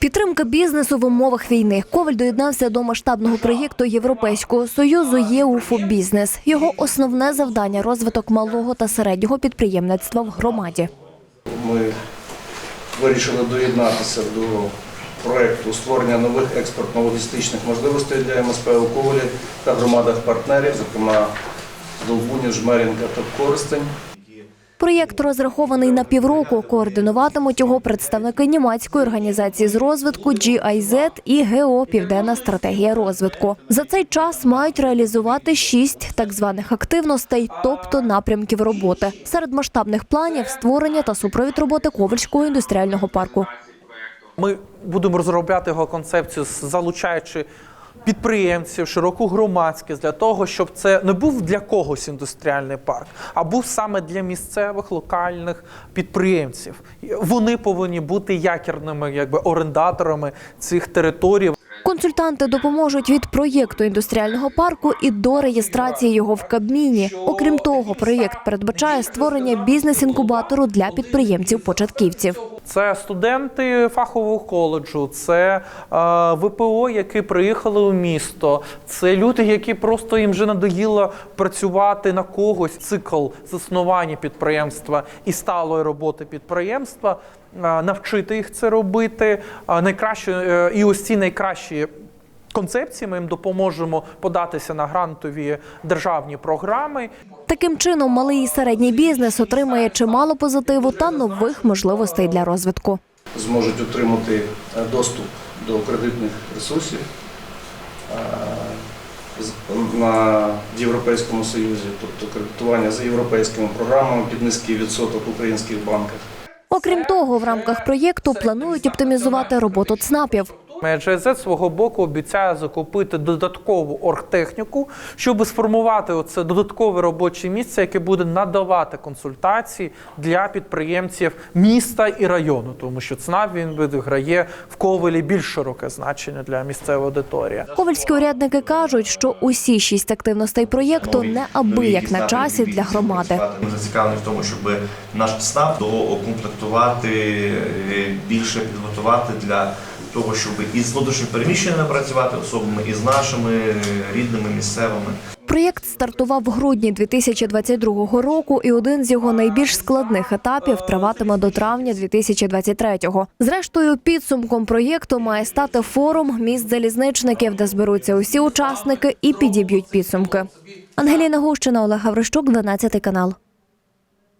Підтримка бізнесу в умовах війни. Коваль доєднався до масштабного проєкту Європейського союзу ЄУФО Бізнес. Його основне завдання розвиток малого та середнього підприємництва в громаді. Ми вирішили доєднатися до проекту створення нових експортно-логістичних можливостей для МСП у Ковалі та громадах партнерів, зокрема Долбунів, Жмерінка та Користень. Проєкт розрахований на півроку. Координуватимуть його представники німецької організації з розвитку GIZ і ГО Південна стратегія розвитку. За цей час мають реалізувати шість так званих активностей, тобто напрямків роботи. Серед масштабних планів створення та супровід роботи Ковальського індустріального парку. Ми будемо розробляти його концепцію, залучаючи підприємців, широку громадськість для того, щоб це не був для когось індустріальний парк, а був саме для місцевих локальних підприємців. Вони повинні бути якірними, якби орендаторами цих територій. Консультанти допоможуть від проєкту індустріального парку і до реєстрації його в Кабміні. Окрім того, проєкт передбачає створення бізнес-інкубатору для підприємців-початківців. Це студенти фахового коледжу, це е, ВПО, які приїхали у місто. Це люди, які просто їм вже надоїло працювати на когось. Цикл заснування підприємства і сталої роботи підприємства. е, навчити їх це робити. Е, найкраще і ось ці найкращі. Концепції ми їм допоможемо податися на грантові державні програми. Таким чином, малий і середній бізнес отримає чимало позитиву та нових можливостей для розвитку. Зможуть отримати е, доступ до кредитних ресурсів е, з- на Європейському Союзі, тобто кредитування за європейськими програмами під низький відсоток в українських банках. Окрім того, в рамках проєкту планують оптимізувати роботу ЦНАПів. GIZ свого боку обіцяє закупити додаткову оргтехніку, щоб сформувати оце додаткове робоче місце, яке буде надавати консультації для підприємців міста і району, тому що ЦНАП він відіграє в ковалі більш широке значення для місцевої аудиторії. Ковальські урядники кажуть, що усі шість активностей проєкту неабияк на часі для громади. Ми зацікавлені в тому, щоб наш ЦНАП доукомплектувати, е, більше підготувати для того, щоб із внутрішньо переміщеними працювати особами, і з нашими рідними місцевими. Проєкт стартував в грудні 2022 року, і один з його найбільш складних етапів триватиме до травня 2023-го. Зрештою, підсумком проєкту має стати форум міст залізничників, де зберуться усі учасники і підіб'ють підсумки. Ангеліна Гущина, Олег Гаврищук, 12 канал.